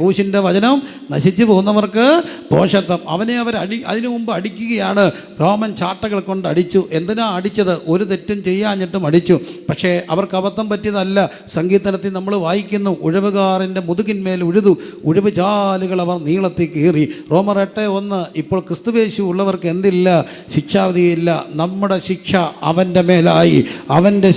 ക്രൂശിന്റെ വചനം നശിച്ചു പോകുന്നവർക്ക് പോഷത്വം അവനെ അവർ അടി അതിനു മുമ്പ് അടിക്കുകയാണ്. റോമൻ ചാട്ടകൾ കൊണ്ട് അടിച്ചു. എന്തിനാ അടിച്ചത്? ഒരു തെറ്റും ചെയ്യാഞ്ഞിട്ടും അടിച്ചു. പക്ഷേ അവർക്ക് അബദ്ധം പറ്റിയതല്ല. സങ്കീർത്തനത്തിൽ നമ്മൾ വായിക്കുന്നു ഉഴവുകാരന്റെ മുതുകിന്മേൽ ഉഴുതു. ഉഴവ് ചാലുകൾ അവർ നീളത്തിൽ കീറി. റോമർ എട്ട് ഒന്ന് ഇപ്പോൾ ക്രിസ്തുവേശു ഉള്ളവർക്ക് എന്തില്ല? ശിക്ഷാവിധിയില്ല നമ്മുടെ ശിക്ഷ അവന്റെ മേലായി. അവന്റെ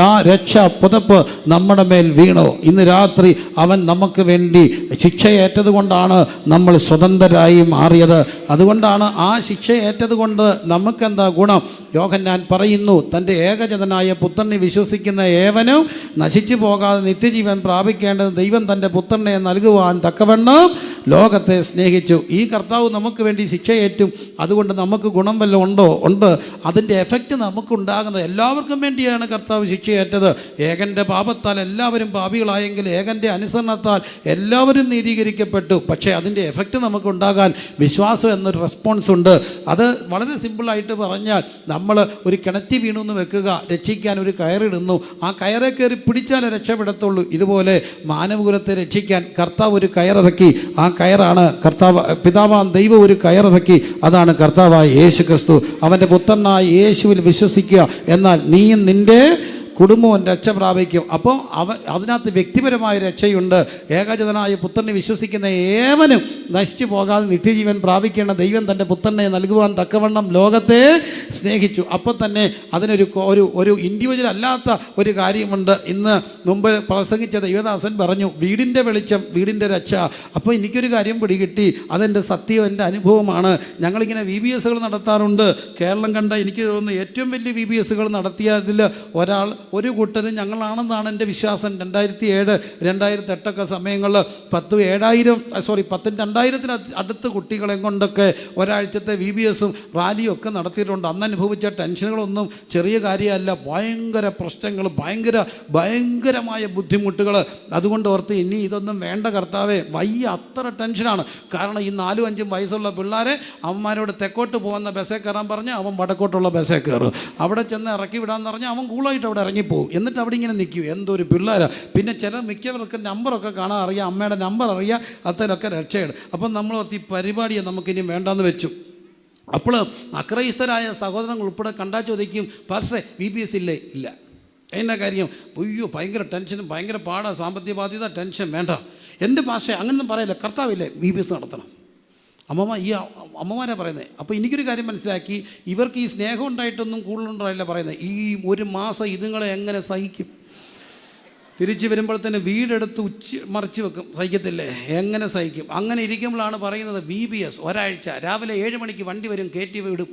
ആ രക്ഷ പുതപ്പ് നമ്മുടെ മേൽ വീണോ. ഇന്ന് രാത്രി അവൻ നമുക്ക് വേണ്ടി ശിക്ഷയേറ്റത് ഏറ്റതുകൊണ്ടാണ് നമ്മൾ സ്വതന്ത്രരായി മാറിയത്. അതുകൊണ്ടാണ് ആ ശിക്ഷയേറ്റതുകൊണ്ട് നമുക്കെന്താ ഗുണം? യോഹന്നാൻ പറയുന്നു തന്റെ ഏകജതനായ പുത്രനെ വിശ്വസിക്കുന്ന ഏവനും നശിച്ചു പോകാതെ നിത്യജീവൻ പ്രാപിക്കേണ്ടത് ദൈവം തന്റെ പുത്രനെ നൽകുവാൻ തക്കവണ്ണം ലോകത്തെ സ്നേഹിച്ചു. ഈ കർത്താവ് നമുക്ക് വേണ്ടി ശിക്ഷയേറ്റും അതുകൊണ്ട് നമുക്ക് ഗുണം വല്ലതും ഉണ്ടോ? ഉണ്ട്. അതിന്റെ എഫക്റ്റ് നമുക്കുണ്ടാകുന്നത് എല്ലാവർക്കും വേണ്ടിയാണ് കർത്താവ് ശിക്ഷയേറ്റത്. ഏകന്റെ പാപത്താൽ എല്ലാവരും പാപികളായെങ്കിൽ ഏകന്റെ അനുസരണത്താൽ എല്ലാവരും നീതീകരിക്കപ്പെട്ടു. പക്ഷേ അതിന്റെ എഫക്റ്റ് നമുക്കുണ്ടാകാൻ വിശ്വാസം എന്നൊരു റെസ്പോൺസ് ഉണ്ട്. അത് വളരെ സിമ്പിളായിട്ട് പറഞ്ഞാൽ നമ്മൾ ഒരു കിണറ്റി വീണു എന്ന് വെക്കുക രക്ഷിക്കാൻ ഒരു കയറിടുന്നു. ആ കയറെ കയറി പിടിച്ചാലേ രക്ഷപ്പെടത്തുള്ളൂ. ഇതുപോലെ മാനവകുലത്തെ രക്ഷിക്കാൻ കർത്താവ് ഒരു കയറിറക്കി. ആ കയറാണ് കർത്താവ് പിതാവാൻ ദൈവം ഒരു കയറിറക്കി. അതാണ് കർത്താവായ യേശു ക്രിസ്തു അവന്റെ പുത്രനായ യേശുവിൽ വിശ്വസിക്കുക. എന്നാൽ നീയും നിന്റെ കുടുംബവും രക്ഷ പ്രാപിക്കും. അപ്പോൾ അവ അതിനകത്ത് വ്യക്തിപരമായ രക്ഷയുണ്ട്. ഏകജതനായ പുത്രനെ വിശ്വസിക്കുന്ന ഏവനും നശിച്ചു പോകാതെ നിത്യജീവൻ പ്രാപിക്കേണ്ട ദൈവം തന്റെ പുത്രനെ നൽകുവാൻ തക്കവണ്ണം ലോകത്തെ സ്നേഹിച്ചു. അപ്പം തന്നെ അതിനൊരു ഒരു ഒരു ഇൻഡിവിജ്വൽ അല്ലാത്ത ഒരു കാര്യമുണ്ട്. ഇന്ന് മുമ്പ് പ്രസംഗിച്ച ദൈവദാസൻ പറഞ്ഞു വീടിന്റെ വെളിച്ചം വീടിന്റെ രക്ഷ. അപ്പോൾ എനിക്കൊരു കാര്യം പിടികിട്ടി. അതെന്റെ സത്യം എന്റെ അനുഭവമാണ്. ഞങ്ങളിങ്ങനെ വി ബി എസുകൾ നടത്താറുണ്ട്. കേരളം കണ്ട എനിക്ക് തോന്നുന്നു ഏറ്റവും വലിയ വി ബി എസുകൾ നടത്തിയതിൽ ഒരാൾ ഒരു കൂട്ടരും ഞങ്ങളാണെന്നാണ് എന്റെ വിശ്വാസം. രണ്ടായിരത്തി ഏഴ് രണ്ടായിരത്തി എട്ടൊക്കെ സമയങ്ങളിൽ പത്ത് ഏഴായിരം സോറി പത്തിന് രണ്ടായിരത്തിന് അടുത്ത് കുട്ടികളെ കൊണ്ടൊക്കെ ഒരാഴ്ചത്തെ വി ബി എസും റാലിയും ഒക്കെ നടത്തിയിട്ടുണ്ട്. അന്ന് അനുഭവിച്ച ടെൻഷനുകളൊന്നും ചെറിയ കാര്യമല്ല. ഭയങ്കര പ്രശ്നങ്ങൾ ഭയങ്കര ഭയങ്കരമായ ബുദ്ധിമുട്ടുകൾ. അതുകൊണ്ട് ഓർത്ത് ഇനി ഇതൊന്നും വേണ്ട കർത്താവേ വയ്യ അത്ര ടെൻഷനാണ്. കാരണം ഈ നാലും അഞ്ചും വയസ്സുള്ള പിള്ളേരെ അവന്മാരോട് തെക്കോട്ട് പോകുന്ന ബസ്സേ കയറാൻ പറഞ്ഞ് അവൻ വടക്കോട്ടുള്ള ബസ്സേ കയറും. അവിടെ ചെന്ന് ഇറക്കി വിടാമെന്ന് പറഞ്ഞാൽ അവൻ കൂളായിട്ട് അവിടെ ഇറങ്ങിപ്പോവും എന്നിട്ട് അവിടെ ഇങ്ങനെ നിൽക്കും. എന്തൊരു പിള്ളേരാ. പിന്നെ ചില മിക്കവർക്ക് നമ്പറൊക്കെ കാണാൻ അറിയാം. അമ്മയുടെ നമ്പർ അറിയാം. അത്തരൊക്കെ രക്ഷയുണ്ട് അപ്പം നമ്മൾ ഈ പരിപാടിയെ നമുക്കിനി വേണ്ടാന്ന് വെച്ചു. അപ്പോൾ അക്രൈസ്തരായ സഹോദരങ്ങൾ ഉൾപ്പെടെ കണ്ടാൽ ചോദിക്കും പക്ഷേ വി പി എസ് ഇല്ലേ? ഇല്ല. എന്നാ കാര്യം? അയ്യോ ഭയങ്കര ടെൻഷനും ഭയങ്കര പാടാ സാമ്പത്തിക ബാധ്യത ടെൻഷൻ വേണ്ട. എന്റെ ഭാഷ അങ്ങനൊന്നും പറയില്ല കർത്താവില്ലേ വി പി എസ് നടത്തണം. അമ്മമ്മ ഈ അമ്മമാരാ പറയുന്നത് അപ്പോൾ എനിക്കൊരു കാര്യം മനസ്സിലാക്കി ഇവർക്ക് ഈ സ്നേഹം ഉണ്ടായിട്ടൊന്നും കൂടുതലുണ്ടായില്ല പറയുന്നത് ഈ ഒരു മാസം ഇതുങ്ങളെ എങ്ങനെ സഹിക്കും? തിരിച്ചു തന്നെ വീടെടുത്ത് ഉച്ച മറിച്ച് വെക്കും സഹിക്കത്തില്ലേ? എങ്ങനെ സഹിക്കും? അങ്ങനെ ഇരിക്കുമ്പോഴാണ് പറയുന്നത് ബി ബി എസ് ഒരാഴ്ച രാവിലെ ഏഴ് മണിക്ക് വണ്ടി വരും കയറ്റി വിടും.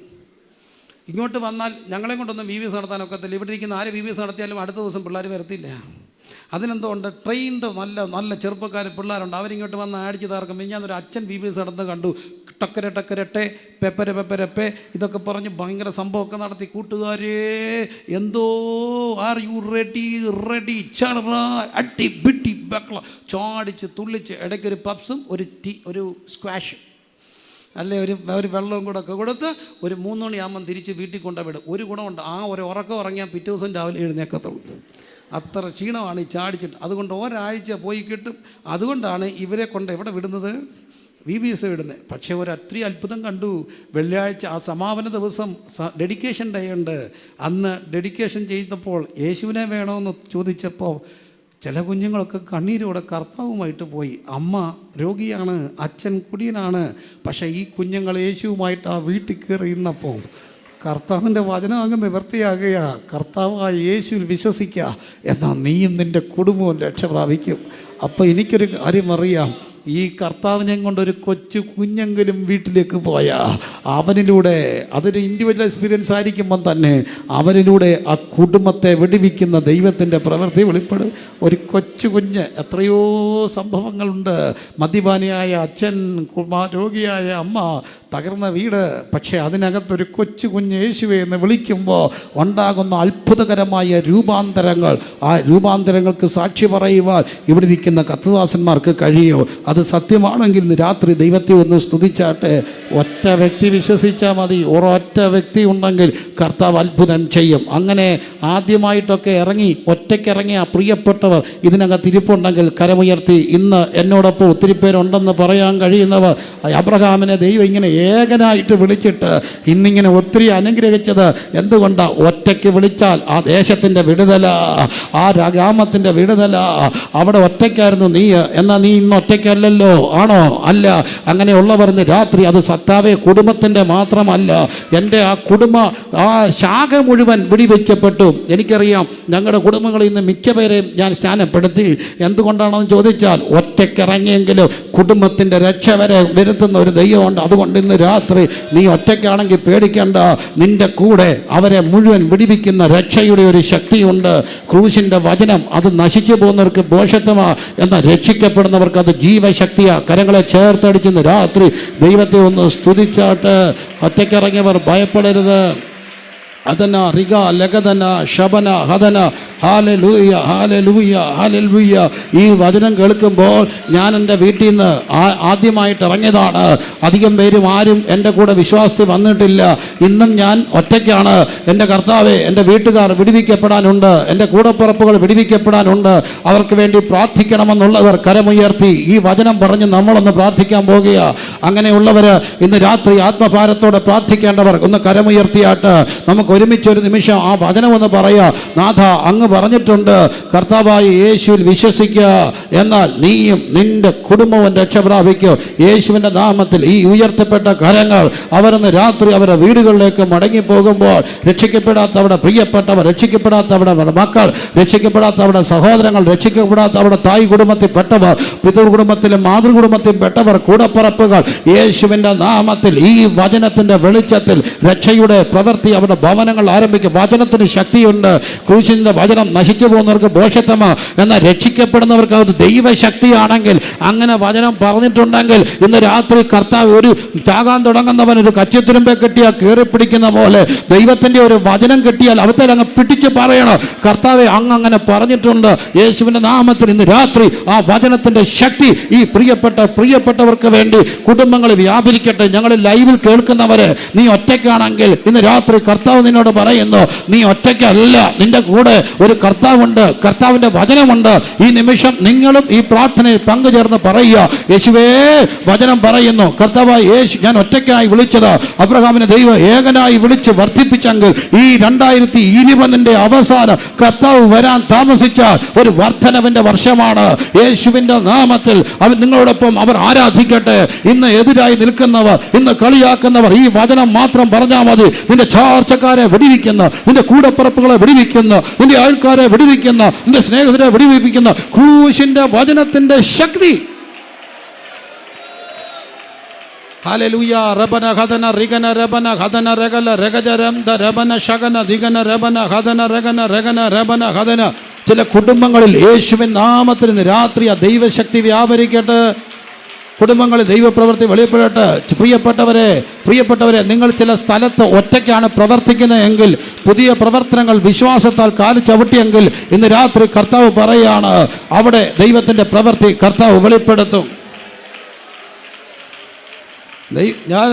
ഇങ്ങോട്ട് വന്നാൽ ഞങ്ങളെ കൊണ്ടൊന്നും ബി ബി എസ് നടത്താനൊക്കത്തില്ല ഇവിടെ ഇരിക്കുന്ന ആര് ബി ബി എസ് നടത്തിയാലും അടുത്ത ദിവസം പിള്ളേർ വരത്തില്ല. അതിനെന്തോ ഉണ്ട് ട്രെയിൻഡ് നല്ല നല്ല ചെറുപ്പക്കാർ പിള്ളേരുണ്ട്. അവരിങ്ങോട്ട് വന്ന് അടിച്ച് തകർക്കും. ഞാനൊരു അച്ഛൻ ബി ബി എസ് നടന്ന് കണ്ടു. ടക്കര ടക്കരട്ടെ പെപ്പര പെപ്പരപ്പെ ഇതൊക്കെ പറഞ്ഞ് ഭയങ്കര സംഭവമൊക്കെ നടത്തി. കൂട്ടുകാരെ എന്തോ ആർ യു റെഡി റെഡി അട്ടി ബിട്ടി ബക്കള ചാടിച്ച് തുള്ളിച്ച് ഇടയ്ക്കൊരു പപ്സും ഒരു ടീ ഒരു സ്ക്വാഷും അല്ലെ ഒരു ഒരു വെള്ളവും കൂടെ ഒക്കെ കൊടുത്ത് ഒരു മൂന്ന് മണിയാകുമ്പം തിരിച്ച് വീട്ടിൽ കൊണ്ടുവിടും ഒരു ഗുണമുണ്ട്. ആ ഒരു ഉറക്കം ഉറങ്ങിയാൽ പിറ്റേ ദിവസം രാവിലെ എഴുന്നേക്കത്തുള്ളൂ. അത്ര ക്ഷീണമാണ് ഈ ചാടിച്ചിട്ട്. അതുകൊണ്ട് ഒരാഴ്ച പോയി കിട്ടും. അതുകൊണ്ടാണ് ഇവരെ കൊണ്ട് എവിടെ വിടുന്നത്? വി ബി എസ് വിടുന്നത്. പക്ഷേ ഒരു അത്ഭുതം കണ്ടു. വെള്ളിയാഴ്ച ആ സമാപന ദിവസം ഡെഡിക്കേഷൻ ഡേ ഉണ്ട്. അന്ന് ഡെഡിക്കേഷൻ ചെയ്തപ്പോൾ യേശുവിനെ വേണമെന്ന് ചോദിച്ചപ്പോൾ ചില കുഞ്ഞുങ്ങളൊക്കെ കണ്ണീരോടെ കർത്താവുമായിട്ട് പോയി. അമ്മ രോഗിയാണ് അച്ഛൻ കുടിയനാണ് പക്ഷേ ഈ കുഞ്ഞുങ്ങൾ യേശുവുമായിട്ട് ആ വീട്ടിൽ കയറി ഇന്നപ്പോൾ കർത്താവിന്റെ വചനം അങ്ങ് നിവർത്തിയാകുക. കർത്താവായ യേശുവിൽ വിശ്വസിക്കുക. എന്നാൽ നീയും നിന്റെ കുടുംബവും രക്ഷ പ്രാപിക്കും. അപ്പോൾ എനിക്കൊരു കാര്യം അറിയാം. ഈ കർത്താവിനെ കൊണ്ടൊരു കൊച്ചു കുഞ്ഞെങ്കിലും വീട്ടിലേക്ക് പോയാ അവനിലൂടെ അതൊരു ഇൻഡിവിജ്വൽ എക്സ്പീരിയൻസ് ആയിരിക്കുമ്പം തന്നെ അവനിലൂടെ ആ കുടുംബത്തെ വെടിവിക്കുന്ന ദൈവത്തിന്റെ പ്രവൃത്തി വെളിപ്പെടും. ഒരു കൊച്ചു കുഞ്ഞ് എത്രയോ സംഭവങ്ങളുണ്ട്. മദ്യപാനിയായ അച്ഛൻ രോഗിയായ അമ്മ തകർന്ന വീട്. പക്ഷേ അതിനകത്തൊരു കൊച്ചു കുഞ്ഞ് യേശുവെ എന്ന് വിളിക്കുമ്പോൾ ഉണ്ടാകുന്ന അത്ഭുതകരമായ രൂപാന്തരങ്ങൾ ആ രൂപാന്തരങ്ങൾക്ക് സാക്ഷി പറയുവാൻ ഇവിടെ ഇരിക്കുന്ന കത്തുദാസന്മാർക്ക് കഴിയോ? അത് സത്യമാണെങ്കിൽ രാത്രി ദൈവത്തെ ഒന്ന് സ്തുതിച്ചാട്ടെ. ഒറ്റ വ്യക്തി വിശ്വസിച്ചാൽ മതി. ഒരൊറ്റ വ്യക്തി ഉണ്ടെങ്കിൽ കർത്താവ് അത്ഭുതം ചെയ്യും. അങ്ങനെ ആദ്യമായിട്ടൊക്കെ ഇറങ്ങി ഒറ്റയ്ക്കിറങ്ങിയ പ്രിയപ്പെട്ടവർ ഇതിനകത്ത് ഇരിപ്പുണ്ടെങ്കിൽ കരമുയർത്തി ഇന്ന് എന്നോടൊപ്പം ഒത്തിരി പേരുണ്ടെന്ന് പറയാൻ കഴിയുന്നവർ അബ്രഹാമിനെ ദൈവം ഇങ്ങനെ ഏകനായിട്ട് വിളിച്ചിട്ട് ഇന്നിങ്ങനെ ഒത്തിരി അനുഗ്രഹിച്ചത് എന്തുകൊണ്ടാണ് ഒറ്റയ്ക്ക് വിളിച്ചാൽ ആ ദേശത്തിന്റെ വിടുതല ആ ഗ്രാമത്തിന്റെ വിടുതല. അവിടെ ഒറ്റയ്ക്കായിരുന്നു നീ എന്നാൽ നീ ഇന്ന് ഒറ്റയ്ക്കല്ലല്ലോ ആണോ? അല്ല. അങ്ങനെയുള്ളവർ രാത്രി അത് സത്താവെ കുടുംബത്തിന്റെ മാത്രമല്ല. എന്റെ ആ കുടുംബ ആ ശാഖ മുഴുവൻ വെടിവെക്കപ്പെട്ടു. എനിക്കറിയാം ഞങ്ങളുടെ കുടുംബങ്ങളിൽ നിന്ന് മിക്ക പേരെയും ഞാൻ സ്നാനപ്പെടുത്തി. എന്തുകൊണ്ടാണെന്ന് ചോദിച്ചാൽ ഒറ്റയ്ക്കിറങ്ങിയെങ്കിലും കുടുംബത്തിന്റെ രക്ഷ വരെ വരുത്തുന്ന ഒരു ദൈവമുണ്ട്. അതുകൊണ്ട് ഇന്ന് രാത്രി നീ ഒറ്റയ്ക്കാണെങ്കിൽ പേടിക്കേണ്ട. നിന്റെ കൂടെ അവരെ മുഴുവൻ വിടിവിക്കുന്ന രക്ഷയുടെ ഒരു ശക്തിയുണ്ട്. ക്രൂശിന്റെ വചനം അത് നശിച്ചു പോകുന്നവർക്ക് ദോഷത്വമാണ് എന്നാൽ രക്ഷിക്കപ്പെടുന്നവർക്ക് അത് ജീവശക്തിയാ കരങ്ങളെ ചേർത്തടിച്ചെന്ന് രാത്രി ദൈവത്തെ ഒന്ന് സ്തുതിച്ചാട്ട് ഒറ്റയ്ക്കിറങ്ങിയവർ ഭയപ്പെടരുത്. അതന റിഗ ലഗതന ശബന ഹതന ഹാല ലൂയ ഹാല ലൂയ ലൂയ ഈ വചനം കേൾക്കുമ്പോൾ ഞാൻ എന്റെ വീട്ടിൽ നിന്ന് ആദ്യമായിട്ട് ഇറങ്ങിയതാണ്. അധികം പേരും ആരും എന്റെ കൂടെ വിശ്വാസത്തിൽ വന്നിട്ടില്ല. ഇന്നും ഞാൻ ഒറ്റയ്ക്കാണ്. എന്റെ കർത്താവെ എന്റെ വീട്ടുകാർ വിടിവിക്കപ്പെടാനുണ്ട്. എന്റെ കൂടപ്പുറപ്പുകൾ വിടിവിക്കപ്പെടാനുണ്ട്. അവർക്ക് വേണ്ടി പ്രാർത്ഥിക്കണമെന്നുള്ളവർ കരമുയർത്തി ഈ വചനം പറഞ്ഞ് നമ്മളൊന്ന് പ്രാർത്ഥിക്കാൻ പോകുക. അങ്ങനെയുള്ളവർ ഇന്ന് രാത്രി ആത്മഭാരത്തോടെ പ്രാർത്ഥിക്കേണ്ടവർ ഒന്ന് കരമുയർത്തിയാട്ട് നമുക്ക് ഒരുമിച്ച് ഒരു നിമിഷം ആ വചനം ഒന്ന് പറയുക. നാഥ അങ്ങ് പറഞ്ഞിട്ടുണ്ട് കർത്താവായി യേശുവിൽ വിശ്വസിക്കുക എന്നാൽ നീയും നിന്റെ കുടുംബവും രക്ഷ പ്രാപിക്കും. യേശുവിന്റെ നാമത്തിൽ ഈ ഉയർത്തപ്പെട്ട കരങ്ങൾ അവരെന്ന് രാത്രി അവരുടെ വീടുകളിലേക്ക് മടങ്ങി പോകുമ്പോൾ രക്ഷിക്കപ്പെടാത്ത അവിടെ പ്രിയപ്പെട്ടവർ രക്ഷിക്കപ്പെടാത്ത അവിടെ മക്കൾ രക്ഷിക്കപ്പെടാത്ത അവിടെ സഹോദരങ്ങൾ രക്ഷിക്കപ്പെടാത്ത അവിടെ തായ് കുടുംബത്തിൽപ്പെട്ടവർ പിതൃ കുടുംബത്തിലും മാതൃകുടുംബത്തിലും പെട്ടവർ കൂടപ്പറപ്പുകൾ. യേശുവിന്റെ നാമത്തിൽ ഈ വചനത്തിന്റെ വെളിച്ചത്തിൽ രക്ഷയുടെ പ്രവൃത്തി അവരുടെ ഭവനങ്ങൾ ആരംഭിക്കും. വചനത്തിന് ശക്തിയുണ്ട്. ക്രൂശിന്റെ വചനം നശിച്ചു പോകുന്നവർക്ക് ദോഷത്തമ. എന്നാൽ രക്ഷിക്കപ്പെടുന്നവർക്ക് അത് ദൈവശക്തിയാണെങ്കിൽ അങ്ങനെ വചനം പറഞ്ഞിട്ടുണ്ടെങ്കിൽ ഇന്ന് രാത്രി കർത്താവ് ഒരു ചാകാൻ തുടങ്ങുന്നവൻ ഒരു കച്ചത്തുരുമ്പെ കെട്ടിയാൽ കയറി പിടിക്കുന്ന പോലെ ദൈവത്തിന്റെ ഒരു വചനം കിട്ടിയാൽ അവത്തിൽ അങ്ങ് പിടിച്ച് പറയണം. കർത്താവെ അങ്ങ് അങ്ങനെ പറഞ്ഞിട്ടുണ്ട്. യേശുവിന്റെ നാമത്തിൽ ഇന്ന് രാത്രി ആ വചനത്തിന്റെ ശക്തി ഈ പ്രിയപ്പെട്ട പ്രിയപ്പെട്ടവർക്ക് വേണ്ടി കുടുംബങ്ങൾ വ്യാപരിക്കട്ടെ. ഞങ്ങൾ ലൈവിൽ കേൾക്കുന്നവരെ നീ ഒറ്റയ്ക്കാണെങ്കിൽ ഇന്ന് രാത്രി കർത്താവ് നിന്നോട് പറയുന്നു നീ ഒറ്റയ്ക്കല്ല നിന്റെ കൂടെ ഒരു കർത്താവുണ്ട് കർത്താവിന്റെ വചനമുണ്ട്. ഈ നിമിഷം നിങ്ങളും ഈ പ്രാർത്ഥനയിൽ പങ്കുചേർന്ന് പറയുക. യേശുവേ വചനം പറയുന്നു കർത്താവ് യേശു ഞാൻ ഒറ്റയ്ക്കായി വിളിച്ചത് അബ്രഹാമിനെ ദൈവം ഏകനായി വിളിച്ച് വർദ്ധിപ്പിച്ചെങ്കിൽ ഈ രണ്ടായിരത്തി ഇരുപതിന്റെ അവസാനം കർത്താവ് വരാൻ താമസിച്ചാൽ ഒരു വർധനവിന്റെ വർഷമാണ്. യേശുവിന്റെ നാമത്തിൽ അവൻ നിങ്ങളോടൊപ്പം അവർ ആരാധിക്കട്ടെ. ഇന്ന് എതിരായി നിൽക്കുന്നവർ ഇന്ന് കളിയാക്കുന്നവർ ഈ വചനം മാത്രം പറഞ്ഞാൽ മതി. നിന്റെ ചാർച്ചക്കാരെ വെടിവെക്കുന്നു നിന്റെ കൂടപ്പുറപ്പുകളെ വെടിവെക്കുന്നു നിന്റെ ആൾക്കാരെ വെടിവെക്കുന്നു നിന്റെ സ്നേഹത്തിനെ വെടിവെപ്പിക്കുന്നു. ക്രൂശിന്റെ വചനത്തിന്റെ ശക്തി. രഗല ദിഗന രഗന രഗന ചില കുടുംബങ്ങളിൽ യേശുവിൻ നാമത്തിൽ രാത്രി ആ ദൈവശക്തി വ്യാപരിക്കട്ടെ. കുടുംബങ്ങളിൽ ദൈവപ്രവൃത്തി വെളിപ്പെടട്ടെ. പ്രിയപ്പെട്ടവരെ പ്രിയപ്പെട്ടവരെ നിങ്ങൾ ചില സ്ഥലത്ത് ഒറ്റയ്ക്കാണ് പ്രവർത്തിക്കുന്നത് എങ്കിൽ പുതിയ പ്രവർത്തനങ്ങൾ വിശ്വാസത്താൽ കാൽ ചവിട്ടിയെങ്കിൽ ഇന്ന് രാത്രി കർത്താവ് പറയുകയാണ് അവിടെ ദൈവത്തിന്റെ പ്രവൃത്തി കർത്താവ് വെളിപ്പെടുത്തും. ഞാൻ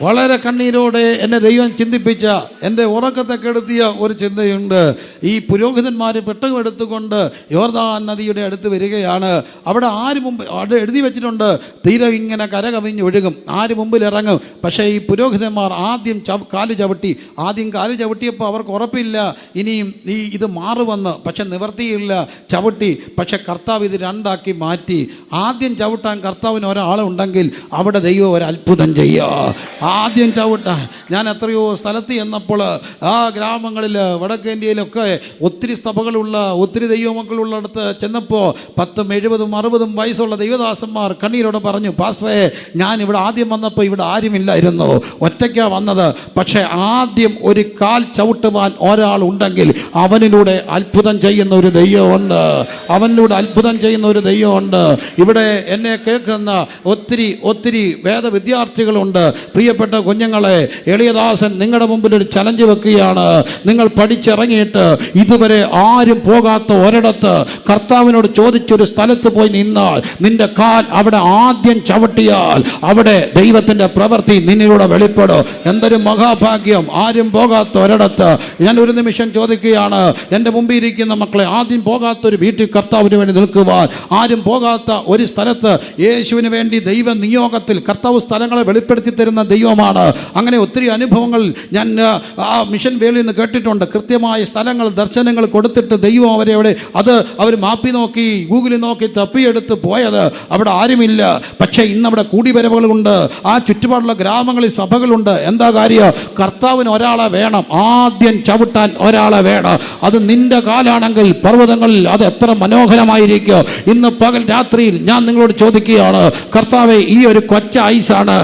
വളരെ കണ്ണീരോടെ എന്നെ ദൈവം ചിന്തിപ്പിച്ച എന്റെ ഉറക്കത്തെ കെടുത്തിയ ഒരു ചിന്തയുണ്ട്. ഈ പുരോഹിതന്മാർ പെട്ടകം എടുത്തുകൊണ്ട് യോർദാൻ നദിയുടെ അടുത്ത് വരികയാണ്. അവിടെ ആര് മുമ്പ് അവിടെ എഴുതി വെച്ചിട്ടുണ്ട് തീരെ ഇങ്ങനെ കര കവിഞ്ഞ് ഒഴുകും ആര് മുമ്പിൽ ഇറങ്ങും? പക്ഷേ ഈ പുരോഹിതന്മാർ ആദ്യം ചവ് കാൽ ചവിട്ടി. ആദ്യം കാൽ ചവിട്ടിയപ്പോൾ അവർക്ക് ഉറപ്പില്ല ഇനിയും ഈ ഇത് മാറുമെന്ന്. പക്ഷെ നിവർത്തിയില്ല ചവിട്ടി. പക്ഷെ കർത്താവ് ഇത് രണ്ടാക്കി മാറ്റി. ആദ്യം ചവിട്ടാൻ കർത്താവിന് ഒരാളുണ്ടെങ്കിൽ അവിടെ ദൈവം ഒരു അത്ഭുതം ചെയ്യുക ആദ്യം ചവിട്ടാൻ ഞാൻ എത്രയോ സ്ഥലത്ത് ചെന്നപ്പോൾ ആ ഗ്രാമങ്ങളിൽ വടക്കേന്ത്യയിലൊക്കെ ഒത്തിരി സഭകളുള്ള ഒത്തിരി ദൈവമക്കളുള്ളിടത്ത് ചെന്നപ്പോൾ പത്തും എഴുപതും അറുപതും വയസ്സുള്ള ദൈവദാസന്മാർ കണ്ണീരോടെ പറഞ്ഞു പാസ്റ്ററെ ഞാൻ ഇവിടെ ആദ്യം വന്നപ്പോൾ ഇവിടെ ആരുമില്ലായിരുന്നു. ഒറ്റയ്ക്കാണ് വന്നത്. പക്ഷേ ആദ്യം ഒരു കാൽ ചവിട്ടുവാൻ ഒരാൾ ഉണ്ടെങ്കിൽ അവനിലൂടെ അത്ഭുതം ചെയ്യുന്ന ഒരു ദൈവമുണ്ട്. അവനിലൂടെ അത്ഭുതം ചെയ്യുന്ന ഒരു ദൈവമുണ്ട്. ഇവിടെ എന്നെ കേൾക്കുന്ന ഒത്തിരി ഒത്തിരി വേദ വിദ്യാർത്ഥികളുണ്ട് പ്രിയപ്പെട്ട പ്രിയപ്പെട്ട കുഞ്ഞുങ്ങളെ എളിയദാസൻ നിങ്ങളുടെ മുമ്പിൽ ഒരു ചലഞ്ച് വെക്കുകയാണ്. നിങ്ങൾ പഠിച്ചിറങ്ങിയിട്ട് ഇതുവരെ ആരും പോകാത്ത ഒരിടത്ത് കർത്താവിനോട് ചോദിച്ചൊരു സ്ഥലത്ത് പോയി നിന്നാൽ നിന്റെ കാൽ അവിടെ ആദ്യം ചവിട്ടിയാൽ അവിടെ ദൈവത്തിന്റെ പ്രവൃത്തി നിന്നിലൂടെ വെളിപ്പെടും. എന്തൊരു മഹാഭാഗ്യം. ആരും പോകാത്ത ഒരിടത്ത്. ഞാൻ ഒരു നിമിഷം ചോദിക്കുകയാണ് എന്റെ മുമ്പിൽ ഇരിക്കുന്ന മക്കളെ ആദ്യം പോകാത്ത ഒരു വീട്ടിൽ കർത്താവിന് വേണ്ടി നിൽക്കുവാൻ ആരും പോകാത്ത ഒരു സ്ഥലത്ത് യേശുവിന് വേണ്ടി ദൈവ നിയോഗത്തിൽ കർത്താവ് സ്ഥലങ്ങളെ വെളിപ്പെടുത്തി തരുന്ന ദൈവമാണ് അങ്ങനെ ഒത്തിരി അനുഭവങ്ങൾ ഞാൻ ആ, മിഷൻ വേളിയിൽ നിന്ന് കേട്ടിട്ടുണ്ട്. കൃത്യമായ സ്ഥലങ്ങൾ ദർശനങ്ങൾ കൊടുത്തിട്ട് ദൈവം അവരെ അവിടെ അത് അവർ മാപ്പി നോക്കി ഗൂഗിളിൽ നോക്കി തപ്പിയെടുത്ത് പോയത്. അവിടെ ആരുമില്ല. പക്ഷേ ഇന്ന് അവിടെ കൂടിവരവുകളുണ്ട്. ആ ചുറ്റുപാടുള്ള ഗ്രാമങ്ങളിൽ സഭകളുണ്ട്. എന്താ കാര്യം? കർത്താവിന് ഒരാളെ വേണം. ആദ്യം ചവിട്ടാൻ ഒരാളെ വേണം. അത് നിന്റെ കാലാണെങ്കിൽ പർവതങ്ങളിൽ അത് എത്ര മനോഹരമായിരിക്കും. ഇന്ന് പകൽ രാത്രിയിൽ ഞാൻ നിങ്ങളോട് ചോദിക്കുകയാണ് കർത്താവെ ഈ ഒരു കൊച്ച ഐസാണ്.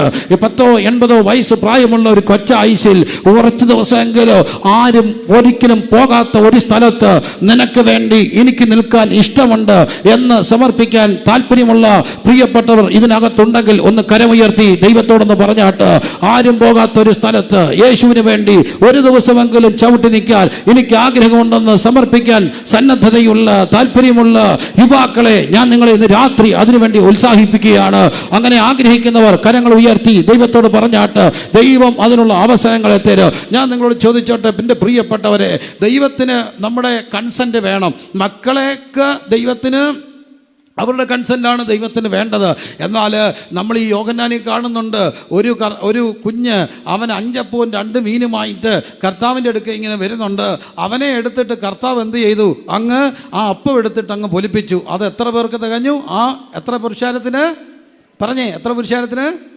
പത്തോ എൺപതോ വയസ്സ് പ്രായമുള്ള ഒരു കൊച്ച ഐസിൽ കുറച്ച് ദിവസമെങ്കിലും ആരും ഒരിക്കലും പോകാത്ത ഒരു സ്ഥലത്ത് നിനക്ക് വേണ്ടി എനിക്ക് നിൽക്കാൻ ഇഷ്ടമുണ്ട് എന്ന് സമർപ്പിക്കാൻ താല്പര്യമുള്ള പ്രിയപ്പെട്ടവർ ഇതിനകത്തുണ്ടെങ്കിൽ ഒന്ന് കരമുയർത്തി ദൈവത്തോടൊന്ന് പറഞ്ഞാട്ട്. ആരും പോകാത്ത ഒരു സ്ഥലത്ത് യേശുവിന് വേണ്ടി ഒരു ദിവസമെങ്കിലും ചവിട്ടി നിൽക്കാൻ എനിക്ക് ആഗ്രഹമുണ്ടെന്ന് സമർപ്പിക്കാൻ സന്നദ്ധതയുള്ള താല്പര്യമുള്ള യുവാക്കളെ ഞാൻ നിങ്ങളെ ഇന്ന് രാത്രി അതിനുവേണ്ടി ഉത്സാഹിപ്പിക്കുകയാണ്. അങ്ങനെ ആഗ്രഹിക്കുന്നവർ കരങ്ങൾ ഉയർത്തി ദൈവത്തോട് പറഞ്ഞാട്ട് ദൈവം അതിനുള്ള അവസരങ്ങളെ തരും. ഞാൻ നിങ്ങളോട് ചോദിച്ചോട്ടെ എന്റെ പ്രിയപ്പെട്ടവരെ ദൈവത്തിന് നമ്മുടെ കൺസെന്റ് വേണം. മക്കളേക്ക് ദൈവത്തിന് അവരുടെ കൺസെന്റാണ് ദൈവത്തിന് വേണ്ടത്. എന്നാൽ നമ്മൾ ഈ യോഗനാനി കാണുന്നുണ്ട്. ഒരു ഒരു കുഞ്ഞ് അവൻ അഞ്ചപ്പവും രണ്ട് മീനുമായിട്ട് കർത്താവിന്റെ അടുക്ക ഇങ്ങനെ വരുന്നുണ്ട്. അവനെ എടുത്തിട്ട് കർത്താവ് എന്ത് ചെയ്തു? അങ്ങ് ആ അപ്പം എടുത്തിട്ട് അങ്ങ് പൊലിപ്പിച്ചു. അത് എത്ര പേർക്ക് തികഞ്ഞു? ആ എത്ര പുരുഷാരത്തിന്? പറഞ്ഞേ എത്ര പുരുഷാരത്തിന്?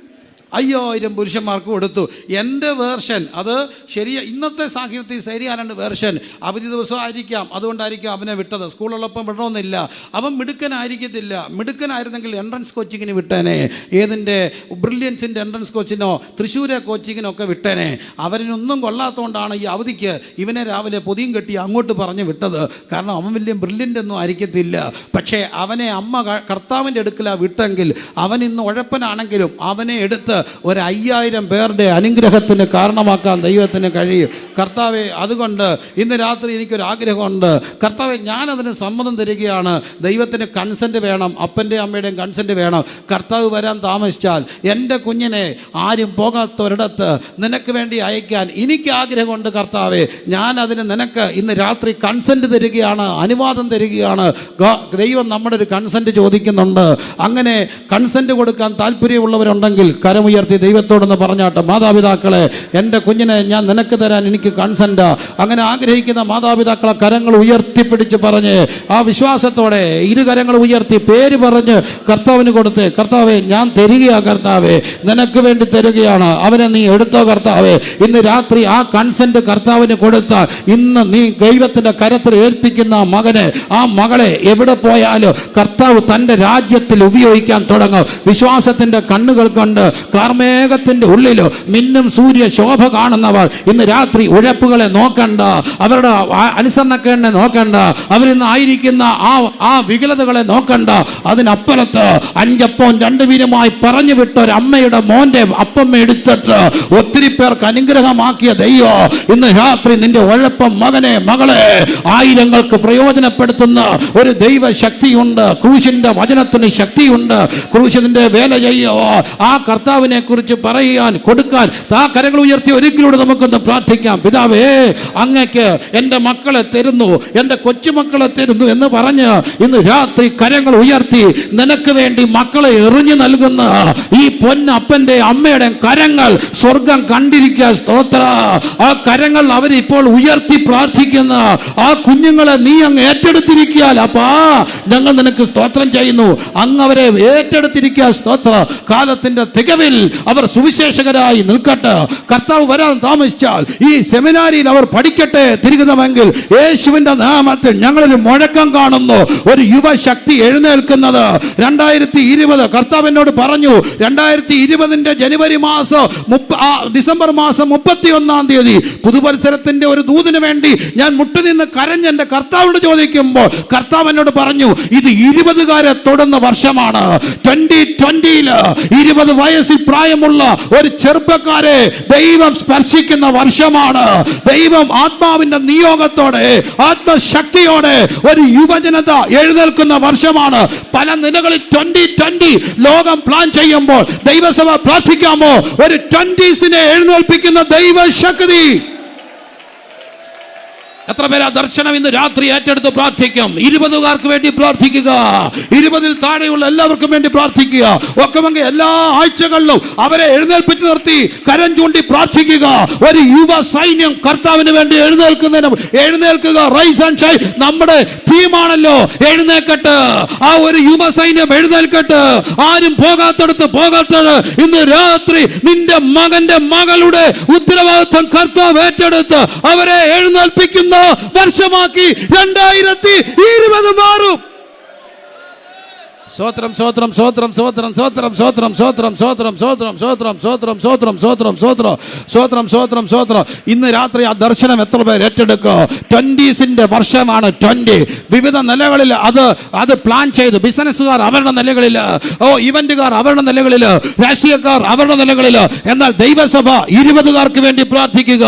അയ്യായിരം പുരുഷന്മാർക്ക് കൊടുത്തു. എന്റെ വേർഷൻ അത് ശരിയ ഇന്നത്തെ സാഹചര്യത്തിൽ ശരിയാനുണ്ട് വേർഷൻ. അവധി ദിവസം ആയിരിക്കാം അതുകൊണ്ടായിരിക്കും അവനെ വിട്ടത്. സ്കൂളുള്ളപ്പം വിടണമെന്നില്ല. അവൻ മിടുക്കനായിരിക്കത്തില്ല. മിടുക്കനായിരുന്നെങ്കിൽ എൻട്രൻസ് കോച്ചിങ്ങിന് വിട്ടേനെ. ഏതിന്റെ ബ്രില്യൻസിന്റെ എൻട്രൻസ് കോച്ചിനോ തൃശ്ശൂരെ കോച്ചിങ്ങിനൊക്കെ വിട്ടേനെ. അവരിനൊന്നും കൊള്ളാത്തതുകൊണ്ടാണ് ഈ അവധിക്ക് ഇവനെ രാവിലെ പൊതിയും കെട്ടി അങ്ങോട്ട് പറഞ്ഞ് വിട്ടത്. കാരണം അവൻ വലിയ ബ്രില്യന്റ് ഒന്നും ആയിരിക്കത്തില്ല. പക്ഷേ അവനെ അമ്മ കർത്താവിന്റെ എടുക്കലാണ് വിട്ടെങ്കിൽ അവൻ ഇന്ന് ഉഴപ്പനാണെങ്കിലും അവനെ എടുത്ത് ഒരു അയ്യായിരം പേരുടെ അനുഗ്രഹത്തിന് കാരണമാക്കാൻ ദൈവത്തിന് കഴിയും. കർത്താവെ അതുകൊണ്ട് ഇന്ന് രാത്രി എനിക്കൊരു ആഗ്രഹമുണ്ട്. കർത്താവെ ഞാനതിന് സമ്മതം തരികയാണ്. ദൈവത്തിന് കൺസെന്റ് വേണം. അപ്പന്റെ അമ്മയുടെയും കൺസെന്റ് വേണം. കർത്താവ് വരാൻ താമസിച്ചാൽ എന്റെ കുഞ്ഞിനെ ആരും പോകാത്തൊരിടത്ത് നിനക്ക് വേണ്ടി അയക്കാൻ എനിക്ക് ആഗ്രഹമുണ്ട് കർത്താവെ. ഞാൻ അതിന് നിനക്ക് ഇന്ന് രാത്രി കൺസെന്റ് തരികയാണ് അനുവാദം തരികയാണ്. ദൈവം നമ്മുടെ ഒരു കൺസെന്റ് ചോദിക്കുന്നുണ്ട്. അങ്ങനെ കൺസെന്റ് കൊടുക്കാൻ താല്പര്യമുള്ളവരുണ്ടെങ്കിൽ കരമുയർത്തി ദൈവത്തോടൊന്ന് പറഞ്ഞാട്ടെ മാതാപിതാക്കളെ എന്റെ കുഞ്ഞിനെ ഞാൻ നിനക്ക് തരാൻ എനിക്ക് കൺസെന്റ് അങ്ങനെ ആഗ്രഹിക്കുന്ന മാതാപിതാക്കളെ കരങ്ങൾ ഉയർത്തിപ്പിടിച്ച് പറഞ്ഞ് ആ വിശ്വാസത്തോടെ ഇരു കരങ്ങൾ ഉയർത്തി പേര് പറഞ്ഞ് കർത്താവിന് കൊടുത്ത് കർത്താവെ ഞാൻ തരികയാ കർത്താവെ നിനക്ക് വേണ്ടി തരികയാണ് അവനെ നീ എടുത്തോ കർത്താവെ. ഇന്ന് രാത്രി ആ കൺസെന്റ് കർത്താവിന് കൊടുത്ത ഇന്ന് നീ ദൈവത്തിന്റെ കരത്തിൽ ഏൽപ്പിക്കുന്ന മകനെ ആ മകളെ എവിടെ പോയാലും കർത്താവ് തന്റെ രാജ്യത്തിൽ ഉപയോഗിക്കാൻ തുടങ്ങും. വിശ്വാസത്തിന്റെ കണ്ണുകൾ കൊണ്ട് കാർമേഘത്തിന്റെ ഉള്ളിലോ മിന്നും സൂര്യ ശോഭ കാണുന്നവർ ഇന്ന് രാത്രി ഉഴപ്പുകളെ നോക്കണ്ട അവരുടെ അനുസരണക്കേടിനെ നോക്കണ്ട അവരിന്ന് ആയിരിക്കുന്ന ആ ആ വികലതകളെ നോക്കണ്ട. അതിനപ്പുറത്ത് അഞ്ചപ്പവും രണ്ട് വീനുമായി പറഞ്ഞു വിട്ട ഒരു അമ്മയുടെ മോന്റെ അപ്പം എടുത്തിട്ട് ഒത്തിരി പേർക്ക് അനുഗ്രഹമാക്കിയ ദൈവം ഇന്ന് രാത്രി നിന്റെ ഉഴപ്പം മകനെ മകളെ ആയിരങ്ങൾക്ക് പ്രയോജനപ്പെടുത്തുന്ന ഒരു ദൈവ ശക്തിയുണ്ട് ക്രൂശിന്റെ വചനത്തിന് ശക്തിയുണ്ട്. ക്രൂശിന്റെ വേല ചെയ്യോ? ആ കർത്താവിനെ കുറിച്ച് പറയാൻ കൊടുക്കാൻ ആ കരങ്ങൾ ഉയർത്തി ഒരിക്കലൂടെ നമുക്കൊന്ന് പ്രാർത്ഥിക്കാം. പിതാവേ അങ്ങക്ക് എന്റെ മക്കളെ തരുന്നു എന്റെ കൊച്ചുമക്കളെ തരുന്നു എന്ന് പറഞ്ഞ് ഇന്ന് രാത്രി കരങ്ങൾ ഉയർത്തി നിനക്ക് വേണ്ടി മക്കളെ എറിഞ്ഞു നൽകുന്ന ഈ പൊന്നപ്പന്റെ അമ്മയുടെ കരങ്ങൾ സ്വർഗം കണ്ടിരിക്കുക സ്തോത്ര. ആ കരങ്ങൾ അവരിപ്പോൾ ഉയർത്തി പ്രാർത്ഥിക്കുന്ന ആ കുഞ്ഞുങ്ങളെ നീ അങ്ങ് ഏറ്റെടുത്തിരിക്കാൽ അപ്പാ ഞങ്ങൾ നിനക്ക് സ്തോത്രം ചെയ്യുന്നു. അങ്ങ് അവരെ ഏറ്റെടുത്തിരിക്കുക സ്തോത്ര. കാലത്തിന്റെ തികവിൽ അവർ സുവിശേഷകരായി നിൽക്കട്ടെ. കർത്താവ് വരാൻ താമസിച്ചാൽ ഈ സെമിനാരിയിൽ അവർ പഠിക്കട്ടെ തിരികുന്നുവെങ്കിൽ യേശുവിന്റെ നാമത്തിൽ ഞങ്ങളൊരു മുഴക്കം കാണുന്നു. ഒരു യുവശക്തി എഴുന്നേൽക്കുന്നത്. രണ്ടായിരത്തി ഇരുപത് കർത്താവ് എന്നോട് പറഞ്ഞു രണ്ടായിരത്തി ഇരുപതിന്റെ ജനുവരി മാസം ഡിസംബർ മാസം മുപ്പത്തി ഒന്നാം തീയതി പുതുപരിസരത്തിന്റെ ഒരു ദൂതിന് വേണ്ടി ഞാൻ മുട്ടുനിന്ന് കരഞ്ഞ് എന്റെ കർത്താവിനോട് ചോദിക്കുമ്പോൾ കർത്താവ് എന്നോട് പറഞ്ഞു ഇത് ഇരുപതുകാരെ തൊടുന്ന വർഷമാണ്. ട്വന്റി ട്വന്റിയിൽ ഇരുപത് വയസ്സിൽ പ്രായമുള്ള ഒരു ചെറുപ്പക്കാരെ ദൈവം സ്പർശിക്കുന്ന വർഷമാണ്. ദൈവം ആത്മാവിന്റെ നിയോഗത്തോടെ ആത്മശക്തിയോടെ ഒരു യുവജനത എഴുന്നേൽക്കുന്ന വർഷമാണ്. പല നിലകളിൽ ട്വന്റി ട്വന്റി ലോകം പ്ലാൻ ചെയ്യുമ്പോൾ ദൈവസഭ പ്രാർത്ഥിക്കാമോ? ഒരു ട്വന്റീസിനെ എഴുന്നേൽപ്പിക്കുന്ന ദൈവശക്തി. എത്ര പേരാ ദർശനം ഇന്ന് രാത്രി ഏറ്റെടുത്ത് പ്രാർത്ഥിക്കും? ഇരുപതുകാർക്ക് വേണ്ടി പ്രാർത്ഥിക്കുക. ഇരുപതിൽ താഴെയുള്ള എല്ലാവർക്കും വേണ്ടി പ്രാർത്ഥിക്കുക. ഒക്കെമെങ്കിൽ എല്ലാ ആഴ്ചകളിലും അവരെ എഴുന്നേൽപ്പിച്ച് നിർത്തി കരം ചൂണ്ടി പ്രാർത്ഥിക്കുക. ഒരു യുവ സൈന്യം കർത്താവിന് വേണ്ടി എഴുന്നേൽക്കുന്നതിനും എഴുന്നേൽക്കുക. റൈസ് ആൻഡ് ഷൈ നമ്മുടെ തീമാണല്ലോ എഴുന്നേൽക്കട്ട്. ആ ഒരു യുവ സൈന്യം എഴുന്നേൽക്കട്ട്. ആരും പോകാത്തടത്ത് പോകാത്തത്. ഇന്ന് രാത്രി നിന്റെ മകന്റെ മകളുടെ ഉത്തരവാദിത്വം കർത്താവ് ഏറ്റെടുത്ത് അവരെ എഴുന്നേൽപ്പിക്കുന്ന വർഷമാക്കി രണ്ടായിരത്തി ഇരുപത് മാറും. സ്വത്രം സോത്രം സോത്രം സോത്രം സോത്രം സോത്രം സോത്രം സോത്രം സോത്രം സോത്രം സോത്രം സോത്രം സോത്രം സോത്രം സോത്രം സോത്രം സോത്രം ഇന്ന് രാത്രി ആ ദർശനം എത്ര പേർ ഏറ്റെടുക്കുക ട്വന്റീസിന്റെ വർഷമാണ് ട്വന്റി വിവിധ നിലകളിൽ അത് അത് പ്ലാൻ ചെയ്ത് ബിസിനസ്സുകാർ അവരുടെ നിലകളിൽ ഓ ഇവന്റുകാർ അവരുടെ നിലകളിൽ രാഷ്ട്രീയക്കാർ അവരുടെ നിലകളിൽ എന്നാൽ ദൈവസഭ ഇരുപതുകാർക്ക് വേണ്ടി പ്രാർത്ഥിക്കുക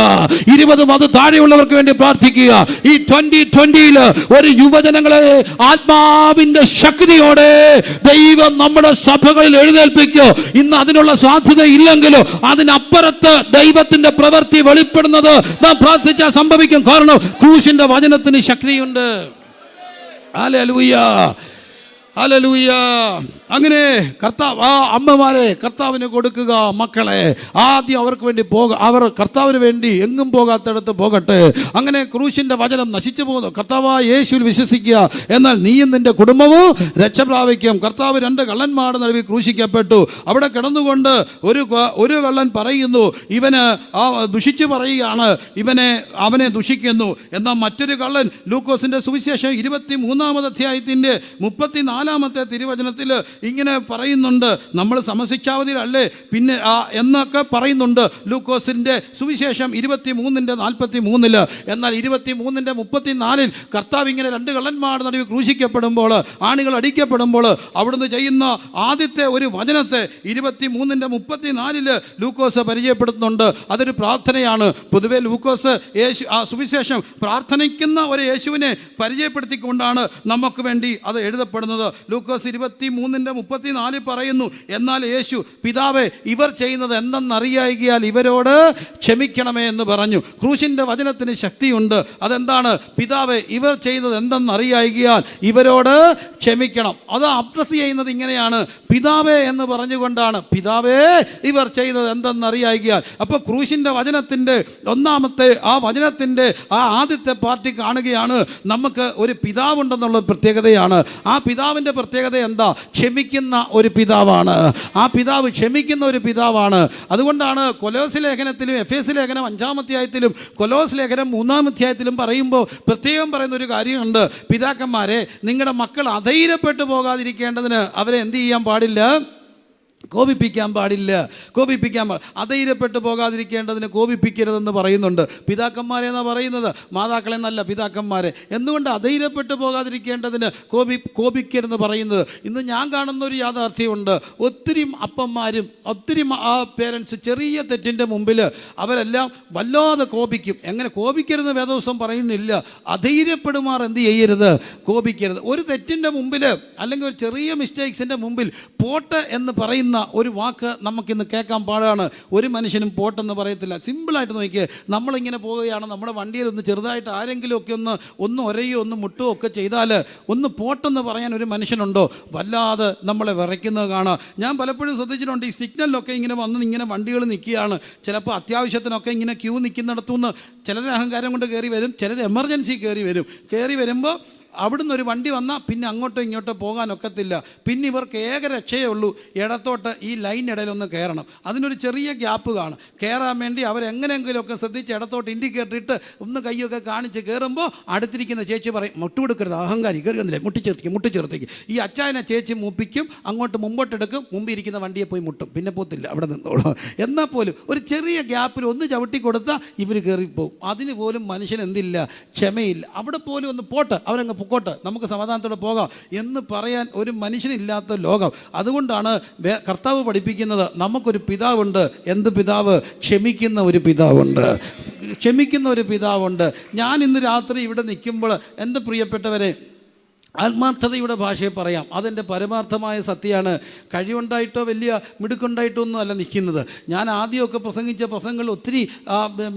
ഇരുപത് മത താഴെയുള്ളവർക്ക് വേണ്ടി പ്രാർത്ഥിക്കുക ഈ ട്വന്റി ട്വന്റിയിൽ ഒരു യുവജനങ്ങളെ ആത്മാവിന്റെ ശക്തിയോടെ ദൈവം നമ്മുടെ സഭകളിൽ എഴുന്നേൽപ്പിക്കോ. ഇന്ന് അതിനുള്ള സാധ്യത ഇല്ലെങ്കിലോ അതിനപ്പുറത്ത് ദൈവത്തിന്റെ പ്രവൃത്തി വെളിപ്പെടുന്നത് നാം പ്രാർത്ഥിച്ചാൽ സംഭവിക്കും. കാരണം ക്രൂശിന്റെ വചനത്തിന് ശക്തിയുണ്ട്. ഹല്ലേലൂയ. ഹല്ലേലൂയ. അങ്ങനെ കർത്താവ് ആ അമ്മമാരെ കർത്താവിന് കൊടുക്കുക മക്കളെ. ആദ്യം അവർക്ക് വേണ്ടി പോക അവർ കർത്താവിന് വേണ്ടി എങ്ങും പോകാത്തടത്ത് പോകട്ടെ. അങ്ങനെ ക്രൂശിന്റെ വചനം നശിച്ചു പോകുന്നു. കർത്താവായ യേശുവിൽ വിശ്വസിക്കുക. എന്നാൽ നീയും നിന്റെ കുടുംബവും രക്ഷ പ്രാപിക്കും. കർത്താവ് രണ്ട് കള്ളന്മാർ നൽകി ക്രൂശിക്കപ്പെട്ടു. അവിടെ കിടന്നുകൊണ്ട് ഒരു ഒരു കള്ളൻ പറയുന്നു ഇവന് ആ ദുഷിച്ചു പറയുകയാണ്. ഇവനെ അവനെ ദുഷിക്കുന്നു. എന്നാൽ മറ്റൊരു കള്ളൻ ലൂക്കോസിന്റെ സുവിശേഷം ഇരുപത്തി മൂന്നാമത് അധ്യായത്തിന്റെ മുപ്പത്തിനാലാമത്തെ തിരുവചനത്തിൽ ഇങ്ങനെ പറയുന്നുണ്ട്. നമ്മൾ സമശിക്ഷാവധിയിലല്ലേ പിന്നെ ആ എന്നൊക്കെ പറയുന്നുണ്ട്. ലൂക്കോസിന്റെ സുവിശേഷം ഇരുപത്തി മൂന്നിന്റെ നാൽപ്പത്തി മൂന്നിൽ എന്നാൽ ഇരുപത്തി മൂന്നിന്റെ മുപ്പത്തി നാലിൽ കർത്താവ് ഇങ്ങനെ രണ്ട് കള്ളന്മാരുടെ നടുവിൽ ക്രൂശിക്കപ്പെടുമ്പോൾ ആണികൾ അടിക്കപ്പെടുമ്പോൾ അവിടുന്ന് ചെയ്യുന്ന ആദ്യത്തെ ഒരു വചനത്തെ ഇരുപത്തി മൂന്നിന്റെ മുപ്പത്തി നാലിൽ ലൂക്കോസ് പരിചയപ്പെടുത്തുന്നുണ്ട്. അതൊരു പ്രാർത്ഥനയാണ്. പൊതുവെ ലൂക്കോസ് യേശു ആ സുവിശേഷം പ്രാർത്ഥനിക്കുന്ന ഒരു യേശുവിനെ പരിചയപ്പെടുത്തിക്കൊണ്ടാണ് നമുക്ക് വേണ്ടി അത് എഴുതപ്പെടുന്നത്. ലൂക്കോസ് ഇരുപത്തി മൂന്നിന്റെ മുപ്പത്തിനാലിൽ പറയുന്നു എന്നാൽ യേശു പിതാവേ ഇവർ ചെയ്യുന്നത് എന്തെന്നറിയായികിയാൽ ഇവരോട് ക്ഷമിക്കണമേ എന്ന് പറഞ്ഞു. ക്രൂശിന്റെ വചനത്തിന് ശക്തിയുണ്ട്. അതെന്താണ്? പിതാവേ ഇവർ ചെയ്യുന്നത് എന്തെന്നറിയായികിയാൽ ഇവരോട് ക്ഷമിക്കണം. അത് അഡ്രസ് ചെയ്യുന്നത് ഇങ്ങനെയാണ്. പിതാവേ എന്ന് പറഞ്ഞുകൊണ്ടാണ്. പിതാവേ ഇവർ ചെയ്യുന്നത് എന്തെന്നറിയായികിയാൽ. അപ്പോൾ ക്രൂശിന്റെ വചനത്തിന്റെ ഒന്നാമത്തെ ആ വചനത്തിന്റെ ആ ആദ്യത്തെ പാർട്ടി കാണുകയാണ്. നമുക്ക് ഒരു പിതാവുണ്ടെന്നുള്ള പ്രത്യേകതയാണ്. ആ പിതാവിന്റെ പ്രത്യേകത എന്താ? ക്ഷമിക്കുന്ന ഒരു പിതാവാണ്. ആ പിതാവ് ക്ഷമിക്കുന്ന ഒരു പിതാവാണ്. അതുകൊണ്ടാണ് കൊലോസ് ലേഖനത്തിലും എഫ് എസ് ലേഖനം അഞ്ചാമധ്യായത്തിലും കൊലോസ് ലേഖനം മൂന്നാം അധ്യായത്തിലും പറയുമ്പോൾ പ്രത്യേകം പറയുന്ന ഒരു കാര്യമുണ്ട്. പിതാക്കന്മാരെ നിങ്ങളുടെ മക്കൾ അധൈര്യപ്പെട്ടു പോകാതിരിക്കേണ്ടതിന് അവരെ എന്ത് ചെയ്യാൻ പാടില്ല? കോപിപ്പിക്കാൻ പാടില്ല. കോപിപ്പിക്കാൻ പാ അധൈര്യപ്പെട്ടു പോകാതിരിക്കേണ്ടതിന് കോപിപ്പിക്കരുതെന്ന് പറയുന്നുണ്ട്. പിതാക്കന്മാരെ എന്നാ പറയുന്നത്? മാതാക്കളെ നല്ല പിതാക്കന്മാരെ. എന്തുകൊണ്ട് അധൈര്യപ്പെട്ടു പോകാതിരിക്കേണ്ടതിന് കോപി കോപിക്കരുതെന്ന് പറയുന്നത്? ഇന്ന് ഞാൻ കാണുന്ന ഒരു യാഥാർത്ഥ്യമുണ്ട്. ഒത്തിരി അപ്പന്മാരും ഒത്തിരി ആ പേരൻസ് ചെറിയ തെറ്റിന്റെ മുമ്പിൽ അവരെല്ലാം വല്ലാതെ കോപിക്കും. എങ്ങനെ കോപിക്കരുതെന്ന് വേദവസം പറയുന്നില്ല. അധൈര്യപ്പെടുമാർ എന്ത് ചെയ്യരുത്? കോപിക്കരുത്. ഒരു തെറ്റിന്റെ മുമ്പിൽ അല്ലെങ്കിൽ ഒരു ചെറിയ മിസ്റ്റേക്സിന്റെ മുമ്പിൽ പോട്ട് എന്ന് പറയുന്ന ഒരു വാക്ക് നമുക്കിന്ന് കേൾക്കാൻ പാടാണ്. ഒരു മനുഷ്യനും പോട്ടെന്ന് പറയത്തില്ല. സിമ്പിളായിട്ട് നോക്കിയേ നമ്മളിങ്ങനെ പോവുകയാണ്. നമ്മുടെ വണ്ടിയിൽ ഒന്ന് ചെറുതായിട്ട് ആരെങ്കിലും ഒക്കെ ഒന്ന് ഒന്ന് ഒരയോ ഒന്ന് മുട്ടുകയോ ഒക്കെ ചെയ്താൽ ഒന്ന് പോട്ടെന്ന് പറയാൻ ഒരു മനുഷ്യനുണ്ടോ? വല്ലാതെ നമ്മളെ വിറയ്ക്കുന്നത് കാണാം. ഞാൻ പലപ്പോഴും ശ്രദ്ധിച്ചിട്ടുണ്ട് ഈ സിഗ്നലിലൊക്കെ ഇങ്ങനെ വന്ന് ഇങ്ങനെ വണ്ടികൾ നിൽക്കുകയാണ്. ചിലപ്പോൾ അത്യാവശ്യത്തിനൊക്കെ ഇങ്ങനെ ക്യൂ നിൽക്കുന്നിടത്തുനിന്ന് ചിലർ അഹങ്കാരം കൊണ്ട് കയറി വരും ചിലർ എമർജൻസി കയറി വരും. കയറി വരുമ്പോൾ അവിടുന്ന് ഒരു വണ്ടി വന്നാൽ പിന്നെ അങ്ങോട്ടോ ഇങ്ങോട്ടോ പോകാനൊക്കത്തില്ല. പിന്നെ ഇവർക്ക് ഏക രക്ഷയേ ഉള്ളൂ. ഇടത്തോട്ട് ഈ ലൈൻ ഇടയിലൊന്ന് കയറണം അതിനൊരു ചെറിയ ഗ്യാപ്പ് കാണും. കയറാൻ വേണ്ടി അവരെങ്ങനെയെങ്കിലുമൊക്കെ ശ്രദ്ധിച്ച് ഇടത്തോട്ട് ഇൻഡിക്കേറ്റർ ഇട്ട് ഒന്ന് കൈയൊക്കെ കാണിച്ച് കയറുമ്പോൾ അടുത്തിരിക്കുന്ന ചേച്ചി പറയും മുട്ടുകൊടുക്കരുത് അഹങ്കാരി കയറി വന്നില്ലേ? മുട്ടിച്ചേർത്തിക്കും മുട്ടിച്ചേർത്തിക്ക് ഈ അച്ചായനെ ചേച്ചി മുപ്പിക്കും അങ്ങോട്ട് മുമ്പോട്ടെടുക്കും മുമ്പിരിക്കുന്ന വണ്ടിയെ പോയി മുട്ടും. പിന്നെ പോത്തില്ല അവിടെ നിന്നോളൂ. എന്നാൽ പോലും ഒരു ചെറിയ ഗ്യാപ്പിൽ ഒന്ന് ചവിട്ടി കൊടുത്താൽ ഇവർ കയറിപ്പോവും അതിന് പോലും മനുഷ്യൻ എന്തില്ല? ക്ഷമയില്ല. അവിടെ പോലും ഒന്ന് പോട്ട് അവരങ്ങ് പൊക്കോട്ടെ നമുക്ക് സമാധാനത്തോടെ പോകാം എന്ന് പറയാൻ ഒരു മനുഷ്യനില്ലാത്ത ലോകം. അതുകൊണ്ടാണ് കർത്താവ് പഠിപ്പിക്കുന്നത് നമുക്കൊരു പിതാവുണ്ട് എന്ത് പിതാവ്? ക്ഷമിക്കുന്ന ഒരു പിതാവുണ്ട്. ക്ഷമിക്കുന്ന ഒരു പിതാവുണ്ട്. ഞാൻ ഇന്ന് രാത്രി ഇവിടെ നിൽക്കുമ്പോൾ എന്റെ പ്രിയപ്പെട്ടവരെ ആത്മാർത്ഥതയുടെ ഭാഷയെ പറയാം. അതെന്റെ പരമാർത്ഥമായ സത്യമാണ്. കഴിവുണ്ടായിട്ടോ വലിയ മിടുക്കുണ്ടായിട്ടോ ഒന്നും അല്ല നിൽക്കുന്നത്. ഞാൻ ആദ്യമൊക്കെ പ്രസംഗിച്ച പ്രസംഗങ്ങളിൽ ഒത്തിരി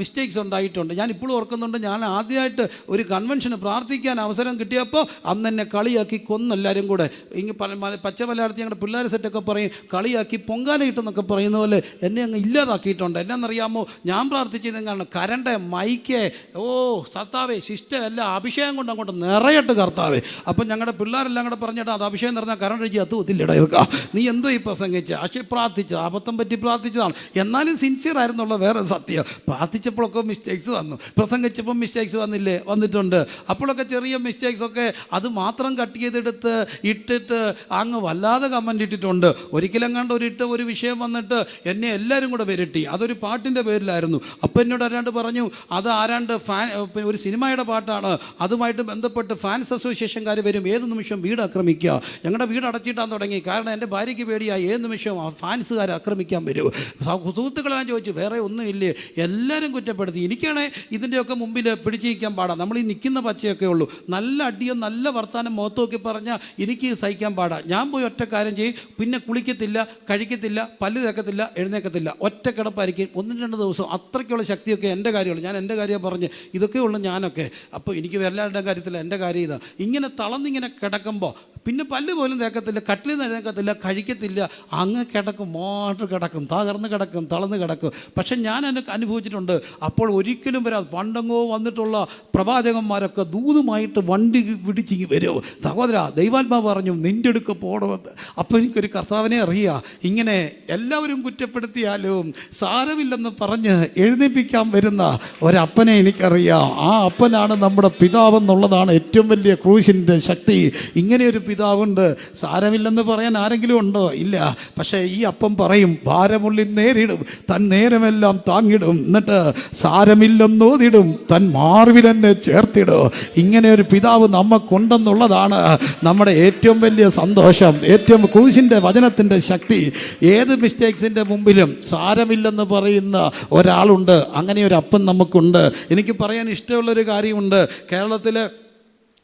മിസ്റ്റേക്സ് ഉണ്ടായിട്ടുണ്ട്. ഞാൻ ഇപ്പോഴും ഓർക്കുന്നുണ്ട് ഞാൻ ആദ്യമായിട്ട് ഒരു കൺവെൻഷന് പ്രാർത്ഥിക്കാൻ അവസരം കിട്ടിയപ്പോൾ അന്ന് എന്നെ കളിയാക്കി കൊന്നെല്ലാവരും കൂടെ. ഇങ്ങനെ പച്ച മലയാളത്തിൽ ഞങ്ങളുടെ പിള്ളേർ സെറ്റൊക്കെ പറയും കളിയാക്കി പൊങ്കാലയിട്ടെന്നൊക്കെ പറയുന്ന പോലെ എന്നെ അങ്ങ് ഇല്ലാതാക്കിയിട്ടുണ്ട്. എന്നറിയാമോ ഞാൻ പ്രാർത്ഥിച്ചതെങ്ങാണ് കരണ്ട് മൈക്കേ ഓ സത്താവേ ശിഷ്ടം എല്ലാം അഭിഷേകം കൊണ്ട് അങ്ങോട്ട് നിറയട്ട് കർത്താവേ. അപ്പം ഞങ്ങളുടെ പിള്ളേരെല്ലാം കൂടെ പറഞ്ഞിട്ട് അത് അഭിഷേകം നിറഞ്ഞാൽ കരണ്ട് അടിച്ച് അത് ഒത്തില്ലട ഇറക്കാം നീ എന്തോ ഈ പ്രസംഗിച്ച്? പക്ഷേ പ്രാർത്ഥിച്ചത് അബദ്ധം പറ്റി പ്രാർത്ഥിച്ചതാണ്. എന്നാലും സിൻസിയർ ആയിരുന്നുള്ള വേറെ സത്യം. പ്രാർത്ഥിച്ചപ്പോഴൊക്കെ മിസ്റ്റേക്സ് വന്നു. പ്രസംഗിച്ചപ്പോൾ മിസ്റ്റേക്സ് വന്നില്ലേ? വന്നിട്ടുണ്ട്. അപ്പോഴൊക്കെ ചെറിയ മിസ്റ്റേക്സ് ഒക്കെ അത് മാത്രം കട്ട് ചെയ്തെടുത്ത് ഇട്ടിട്ട് അങ്ങ് വല്ലാതെ കമന്റ് ഇട്ടിട്ടുണ്ട്. ഒരിക്കലും കണ്ട് ഒരു ഇട്ട ഒരു വിഷയം വന്നിട്ട് എന്നെ എല്ലാവരും കൂടെ വിരട്ടി. അതൊരു പാട്ടിന്റെ പേരിലായിരുന്നു. അപ്പം എന്നോട് ആരാണ്ട് പറഞ്ഞു അത് ആരാണ്ട് ഫാൻ ഒരു സിനിമയുടെ പാട്ടാണ്. അതുമായിട്ട് ബന്ധപ്പെട്ട് ഫാൻസ് അസോസിയേഷൻകാർ വരും ഏത് നിമിഷം വീട് ആക്രമിക്കുക? ഞങ്ങളുടെ വീട് അടച്ചിട്ടാൻ തുടങ്ങി. കാരണം എന്റെ ഭാര്യയ്ക്ക് പേടിയായി. ഏത് നിമിഷം ഫാൻസുകാർ ആക്രമിക്കാൻ വരും? സുഹൃത്തുക്കളെല്ലാം ചോദിച്ചു വേറെ ഒന്നുമില്ലേ? എല്ലാവരും കുറ്റപ്പെടുത്തി. എനിക്കാണേ ഇതിന്റെയൊക്കെ മുമ്പിൽ പിടിച്ചിരിക്കാൻ പാടാം. നമ്മൾ ഈ നിൽക്കുന്ന പച്ചയൊക്കെ ഉള്ളൂ. നല്ല അടിയോ നല്ല വർത്താനം മുഖത്ത് പറഞ്ഞാൽ എനിക്ക് സഹിക്കാൻ പാടാം. ഞാൻ പോയി ഒറ്റ കാര്യം ചെയ്യും. പിന്നെ കുളിക്കത്തില്ല കഴിക്കത്തില്ല പല്ല് തേക്കത്തില്ല എഴുന്നേക്കത്തില്ല. ഒറ്റ കിടപ്പായിരിക്കും. ഒന്നും രണ്ട് ദിവസം അത്രയ്ക്കുള്ള ശക്തിയൊക്കെ എന്റെ കാര്യമുള്ളൂ ഞാൻ എന്റെ കാര്യം പറഞ്ഞ് ഇതൊക്കെ ഉള്ളൂ ഞാനൊക്കെ. അപ്പോൾ എനിക്ക് എല്ലാവരുടെയും കാര്യത്തിൽ എന്റെ കാര്യം ഇതാണ് ഇങ്ങനെ തളർന്നിങ്ങനെ കിടക്കുമ്പോൾ പിന്നെ പല്ല് പോലും തേക്കത്തില്ല കട്ടിൽ നിന്ന് എഴുന്നേക്കത്തില്ല കഴിക്കത്തില്ല. അങ്ങ് കിടക്കും മോട്ട് കിടക്കും തകർന്ന് കിടക്കും തളർന്ന് കിടക്കും. പക്ഷെ ഞാൻ എന്നെ അനുഭവിച്ചിട്ടുണ്ട് അപ്പോൾ ഒരിക്കലും വരാതെ പണ്ടങ്ങോ വന്നിട്ടുള്ള പ്രവാചകന്മാരൊക്കെ ദൂതുമായിട്ട് വണ്ടി പിടിച്ച് വരും. സഹോദര ദൈവാത്മാവ് പറഞ്ഞു നിന്റെ അടുക്ക പോണമെന്ന് അപ്പോൾ എനിക്കൊരു കർത്താവിനെ അറിയാം. ഇങ്ങനെ എല്ലാവരും കുറ്റപ്പെടുത്തിയാലും സാരമില്ലെന്ന് പറഞ്ഞ് എഴുന്നേപ്പിക്കാൻ വരുന്ന ഒരപ്പനെ എനിക്കറിയാം. ആ അപ്പനാണ് നമ്മുടെ പിതാവെന്നുള്ളതാണ് ഏറ്റവും വലിയ ക്രൂശിന്റെ ശക്തി. ഇങ്ങനെ ഒരു പിതാവുണ്ട്. സാരമില്ലെന്ന് പറയാൻ ആരെങ്കിലും ഉണ്ടോ? ഇല്ല. പക്ഷേ ഈ അപ്പം പറയും ഭാരമുള്ളി നേരിടും തൻ നേരമെല്ലാം താങ്ങിടും. എന്നിട്ട് സാരമില്ലെന്നോതിടും തൻ മാർവിലെന്നെ ചേർത്തിടും. ഇങ്ങനെ ഒരു പിതാവ് നമുക്കുണ്ടെന്നുള്ളതാണ് നമ്മുടെ ഏറ്റവും വലിയ സന്തോഷം ഏറ്റവും ക്രൂശിന്റെ വചനത്തിന്റെ ശക്തി. ഏത് മിസ്റ്റേക്സിന്റെ മുമ്പിലും സാരമില്ലെന്ന് പറയുന്ന ഒരാളുണ്ട്. അങ്ങനെ ഒരു അപ്പം നമുക്കുണ്ട്. എനിക്ക് പറയാൻ ഇഷ്ടമുള്ളൊരു കാര്യമുണ്ട്. കേരളത്തിൽ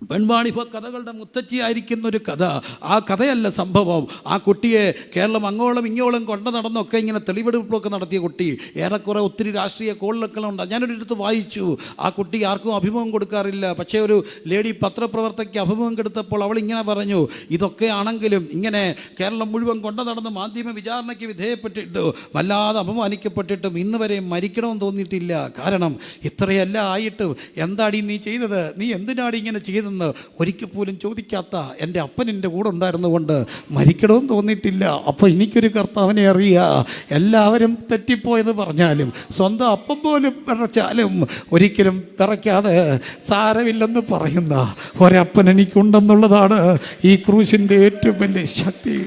പെൺവാണിഭ കഥകളുടെ മുത്തച്ഛിയായിരിക്കുന്ന ഒരു കഥ. ആ കഥയല്ല സംഭവം. ആ കുട്ടിയെ കേരളം അങ്ങോളം ഇങ്ങോളം കൊണ്ടു നടന്നൊക്കെ ഇങ്ങനെ തെളിവെടുപ്പൊക്കെ നടത്തിയ കുട്ടി. ഏറെക്കുറെ ഒത്തിരി രാഷ്ട്രീയ കോളിലൊക്കെ ഉണ്ട് ഞാനൊരു അടുത്ത് വായിച്ചു. ആ കുട്ടി ആർക്കും അഭിമുഖം കൊടുക്കാറില്ല. പക്ഷേ ഒരു ലേഡി പത്രപ്രവർത്തകയ്ക്ക് അഭിമുഖം കൊടുത്തപ്പോൾ അവൾ ഇങ്ങനെ പറഞ്ഞു ഇതൊക്കെ ആണെങ്കിലും ഇങ്ങനെ കേരളം മുഴുവൻ കൊണ്ടു നടന്ന് മാധ്യമ വിചാരണയ്ക്ക് വിധേയപ്പെട്ടിട്ട് വല്ലാതെ അപമാനിക്കപ്പെട്ടിട്ടും ഇന്ന് വരെ മരിക്കണമെന്ന് തോന്നിയിട്ടില്ല. കാരണം ഇത്രയല്ല ആയിട്ടും എന്താടി നീ ചെയ്തത്? നീ എന്തിനാടി ഇങ്ങനെ ചെയ്തതെന്ന് ഒരിക്കൽ പോലും ചോദിക്കാത്ത എന്റെ അപ്പൻ എന്റെ കൂടെ ഉണ്ടായിരുന്നുകൊണ്ട് മരിക്കണമെന്ന് തോന്നിയിട്ടില്ല. അപ്പോൾ എനിക്കൊരു കർത്താവിനെ അറിയുക എല്ലാവരും തെറ്റിപ്പോയെന്ന് പറഞ്ഞാലും സ്വന്തം അപ്പം പോലും പിറച്ചാലും ഒരിക്കലും പിറയ്ക്കാതെ സാരമില്ലെന്ന് പറയുന്ന ഒരപ്പൻ എനിക്കുണ്ടെന്നുള്ളതാണ് ഈ ക്രൂശിന്റെ ഏറ്റവും വലിയ ശക്തി.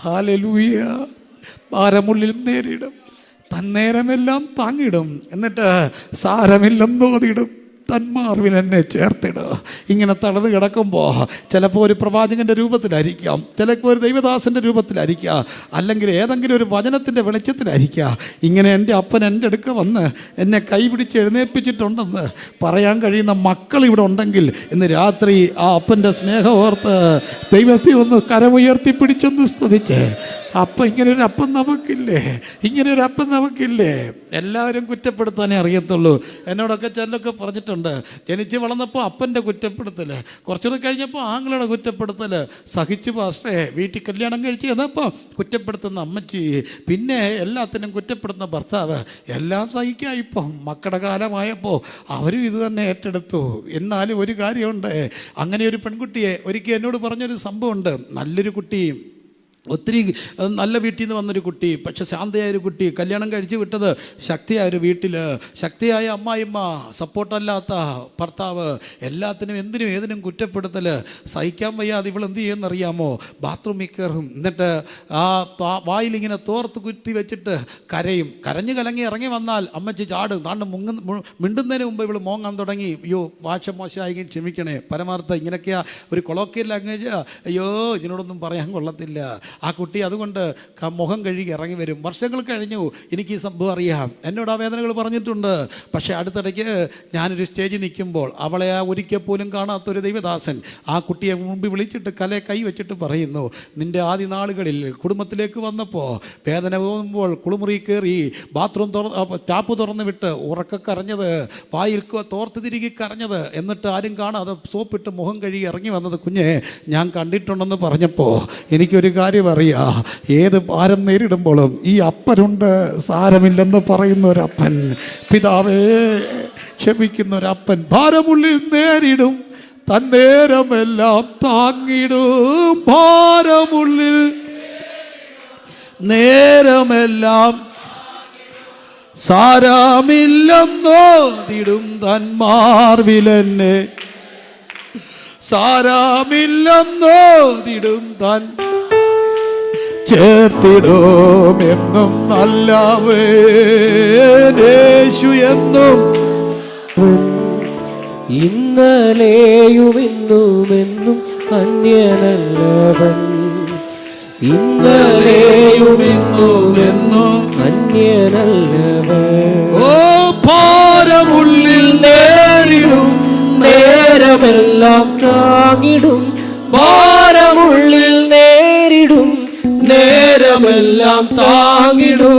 ഹാലലൂയ ഭാരമുള്ളിൽ നേരിടും. തന്നേരമെല്ലാം താങ്ങിടും. എന്നിട്ട് സാരമില്ലെന്ന് തോതിടും തന്മാർവിൽ എന്നെ ചേർത്തിടുക ഇങ്ങനെ തളത് കിടക്കുമ്പോൾ ചിലപ്പോൾ ഒരു പ്രവാചകന്റെ രൂപത്തിലായിരിക്കാം ചിലപ്പോൾ ഒരു ദൈവദാസന്റെ രൂപത്തിലായിരിക്കാം അല്ലെങ്കിൽ ഏതെങ്കിലും ഒരു വചനത്തിന്റെ വെളിച്ചത്തിലായിരിക്കാം. ഇങ്ങനെ എന്റെ അപ്പൻ എന്റെ അടുക്ക വന്ന് എന്നെ കൈപിടിച്ച് എഴുന്നേൽപ്പിച്ചിട്ടുണ്ടെന്ന് പറയാൻ കഴിയുന്ന മക്കൾ ഇവിടെ ഉണ്ടെങ്കിൽ ഇന്ന് രാത്രി ആ അപ്പന്റെ സ്നേഹം ഓർത്ത് ദൈവത്തെ ഒന്ന് കരമുയർത്തി പിടിച്ചൊന്ന് സ്തുതിച്ച്. അപ്പം ഒരു അപ്പം നമുക്കില്ലേ? ഇങ്ങനെ ഒരു അപ്പം നമുക്കില്ലേ? എല്ലാവരും കുറ്റപ്പെടുത്താനേ അറിയത്തുള്ളൂ. എന്നോടൊക്കെ ചിലൊക്കെ പറഞ്ഞിട്ടുണ്ട് ജനിച്ച് വളർന്നപ്പോൾ അപ്പന്റെ കുറ്റപ്പെടുത്തൽ കുറച്ചുകൂടെ കഴിഞ്ഞപ്പോൾ ആങ്ങളുടെ കുറ്റപ്പെടുത്തൽ സഹിച്ചു പാസ്റ്റേ വീട്ടിൽ കല്യാണം കഴിച്ച് ചെന്നപ്പോൾ കുറ്റപ്പെടുത്തുന്ന അമ്മച്ചി പിന്നെ എല്ലാത്തിനും കുറ്റപ്പെടുത്തുന്ന ഭർത്താവ് എല്ലാം സഹിക്കുക ഇപ്പം. മക്കളുടെ കാലമായപ്പോൾ അവരും ഇത് തന്നെ ഏറ്റെടുത്തു. എന്നാലും ഒരു കാര്യമുണ്ട് അങ്ങനെ ഒരു പെൺകുട്ടിയെ ഒരിക്കൽ എന്നോട് പറഞ്ഞൊരു സംഭവമുണ്ട്. നല്ലൊരു കുട്ടി ഒത്തിരി നല്ല വീട്ടിൽ നിന്ന് വന്നൊരു കുട്ടി പക്ഷെ ശാന്തയായ ഒരു കുട്ടി കല്യാണം കഴിച്ച് വിട്ടത് ശക്തിയായ ഒരു വീട്ടിൽ ശക്തിയായ അമ്മായിമ്മ സപ്പോർട്ടല്ലാത്ത ഭർത്താവ് എല്ലാത്തിനും എന്തിനും ഏതിനും കുറ്റപ്പെടുത്തൽ സഹിക്കാൻ വയ്യാതെ ഇവൾ എന്ത് ചെയ്യുമെന്നറിയാമോ? ബാത്റൂമിൽ കയറും. എന്നിട്ട് ആ വായിലിങ്ങനെ തോർത്ത് കുത്തി വെച്ചിട്ട് കരയും. കരഞ്ഞു കലങ്ങി ഇറങ്ങി വന്നാൽ അമ്മച്ചി ചാടും താണ്ട് മുങ്ങ മിണ്ടുന്നതിന് മുമ്പ് ഇവൾ മോങ്ങാൻ തുടങ്ങി. അയ്യോ ഭാഷ മോശമായി ക്ഷമിക്കണേ. പരമാർത്ഥം ഇങ്ങനെയൊക്കെയാ ഒരു കൊളോക്കിയൽ ലാംഗ്വേജ് അയ്യോ ഇതിനോടൊന്നും പറയാൻ കൊള്ളത്തില്ല. ആ കുട്ടി അതുകൊണ്ട് മുഖം കഴുകി ഇറങ്ങി വരും. വർഷങ്ങൾ കഴിഞ്ഞു. എനിക്ക് ഈ സംഭവം അറിയാം. എന്നോട് ആ വേദനകൾ പറഞ്ഞിട്ടുണ്ട്. പക്ഷേ അടുത്തിടയ്ക്ക് ഞാനൊരു സ്റ്റേജിൽ നിൽക്കുമ്പോൾ അവളെ ആ ഒരിക്കൽ പോലും കാണാത്തൊരു ദൈവദാസൻ ആ കുട്ടിയെ മുമ്പിൽ വിളിച്ചിട്ട് കലെ കൈ വെച്ചിട്ട് പറയുന്നു നിന്റെ ആദ്യ നാളുകളിൽ കുടുംബത്തിലേക്ക് വന്നപ്പോൾ വേദന പോകുമ്പോൾ കുളിമുറി കയറി ബാത്റൂം തുറ ടാപ്പ് തുറന്നു വിട്ട് ഉറക്ക കരഞ്ഞത് വായിൽ തോർത്ത് തിരികെ കരഞ്ഞത് എന്നിട്ട് ആരും കാണാതെ സോപ്പിട്ട് മുഖം കഴുകി ഇറങ്ങി വന്നത് കുഞ്ഞെ ഞാൻ കണ്ടിട്ടുണ്ടെന്ന് പറഞ്ഞപ്പോൾ എനിക്കൊരു കാര്യം അറിയാ. ഏത് ഭാരം നേരിടുമ്പോഴും ഈ അപ്പനുണ്ട് സാരമില്ലെന്ന് പറയുന്ന ഒരപ്പൻ. പിതാവേ ക്ഷമിക്കുന്ന ഒരപ്പൻ ഭാരമുള്ളിൽ നേരിടും തന്നേരമെല്ലാം താങ്ങിടും. ഭാരമുള്ളിൽ നേരമെല്ലാം സാരാമില്ലെന്നോതിടും തന്മാർവിലെന്നെ സാരാമില്ലെന്നോതിടും തൻ ചേർത്തിടും എന്നും നല്ലവേശു എന്നും. ഇന്നലെയുമിന്നുമെന്നും അന്യനല്ലവൻ. ഇന്നലെയുമിന്നുമെന്നും അന്യനല്ലവൻ. ഓ ഭാരമുള്ളിൽ നേരിടും നേരമെല്ലാം താങ്ങിടും. ദുഃഖമെല്ലാം താങ്ങിടും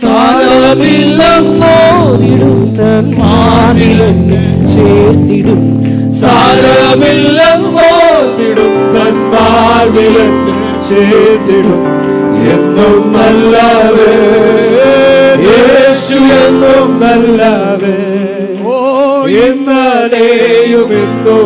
സാരമില്ലെന്നോതിടും തൻ മാറിലെന്ന് ചേർത്തിടും സാരമില്ലെന്നോതിടും തൻ മാർവിലെന്ന് ചേർത്തിടും. എന്നും നല്ലവേ യേശു എന്നും നല്ലവേ. ഓ എന്നേയും എന്തോ